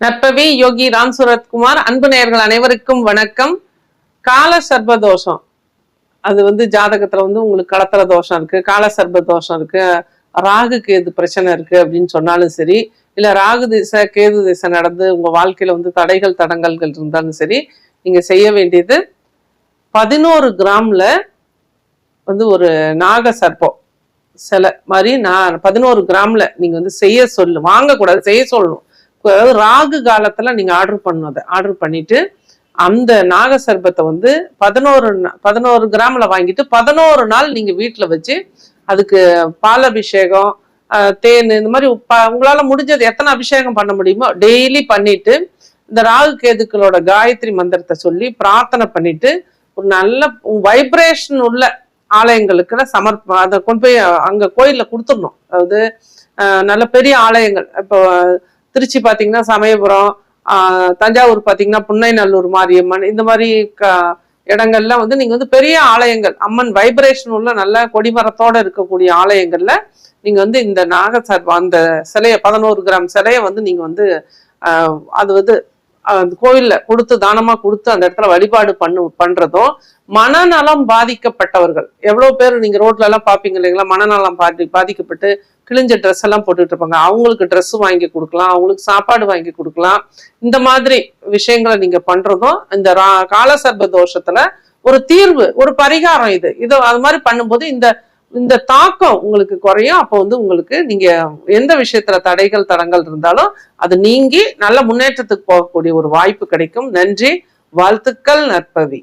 நற்பவி யோகி ராம் சுரத்குமார் அன்பு நேயர்கள் அனைவருக்கும் வணக்கம். கால சர்பதோஷம் அது வந்து ஜாதகத்துல வந்து உங்களுக்கு களத்திர தோஷம் இருக்கு கால சர்பதோஷம் இருக்கு ராகு கேது பிரச்சனை இருக்கு அப்படின்னு சொன்னாலும் சரி இல்ல ராகு திசை கேது திசை நடந்து உங்க வாழ்க்கையில வந்து தடைகள் தடங்கல்கள் இருந்தாலும் சரி நீங்க செய்ய வேண்டியது பதினோரு கிராம்ல வந்து ஒரு நாக சர்ப்பம். சிலை மாதிரி நான் பதினோரு கிராம்ல நீங்க வந்து செய்ய சொல்லு வாங்கக்கூடாது செய்ய சொல்லணும். ராகு காலத்துல நீங்க ஆர்டர் பண்ணணும் அதை ஆர்டர் பண்ணிட்டு அந்த நாக சர்பத்தை வந்து பதினோரு பதினோரு கிராம்ல வாங்கிட்டு பதினோரு நாள் நீங்க வீட்டுல வச்சு அதுக்கு பால் அபிஷேகம் தேன் இந்த மாதிரி உங்களால் உங்களால முடிஞ்சது எத்தனை அபிஷேகம் பண்ண முடியுமோ டெய்லி பண்ணிட்டு இந்த ராகு கேதுக்களோட காயத்ரி மந்திரத்தை சொல்லி பிரார்த்தனை பண்ணிட்டு ஒரு நல்ல வைப்ரேஷன் உள்ள ஆலயங்களுக்கு சமர்ப்ப அதை கொண்டு போய் அங்க கோயிலில் கொடுத்துடணும். அதாவது நல்ல பெரிய ஆலயங்கள். இப்போ திருச்சி பார்த்தீங்கன்னா சமயபுரம் தஞ்சாவூர் பார்த்தீங்கன்னா புன்னைநல்லூர் மாரியம்மன் இந்த மாதிரி க- இடங்கள்ல வந்து நீங்க வந்து பெரிய ஆலயங்கள் அம்மன் வைப்ரேஷன் உள்ள நல்ல கொடிமரத்தோட இருக்கக்கூடிய ஆலயங்கள்ல நீங்க வந்து இந்த நாக சர்வ அந்த சிலையை பதினோரு கிராம் சிலையை வந்து நீங்க வந்து அது வந்து கோயில்ல கொடுத்து தானமா கொடுத்து அந்த இடத்துல வழிபாடு பண்ணு பண்றதும் மனநலம் பாதிக்கப்பட்டவர்கள். எவ்வளவு பேர் நீங்க ரோட்ல எல்லாம் பாப்பீங்க இல்லைங்களா? மனநலம் பாதி பாதிக்கப்பட்டு கிழிஞ்ச ட்ரெஸ் எல்லாம் போட்டுட்டு இருப்பாங்க. அவங்களுக்கு ட்ரெஸ் வாங்கி கொடுக்கலாம். அவங்களுக்கு சாப்பாடு வாங்கி கொடுக்கலாம். இந்த மாதிரி விஷயங்களை நீங்க பண்றதும் இந்த ரா- காலசர்ப தோஷத்துல ஒரு தீர்வு ஒரு பரிகாரம் இது. இது அது மாதிரி பண்ணும்போது இந்த இந்த தாக்கம் உங்களுக்கு குறையும். அப்போ வந்து உங்களுக்கு நீங்க எந்த விஷயத்துல தடைகள் தடங்கள் இருந்தாலும் அது நீங்கி நல்ல முன்னேற்றத்துக்கு போகக்கூடிய ஒரு வாய்ப்பு கிடைக்கும். நன்றி. வாழ்த்துக்கள் நற்பவி.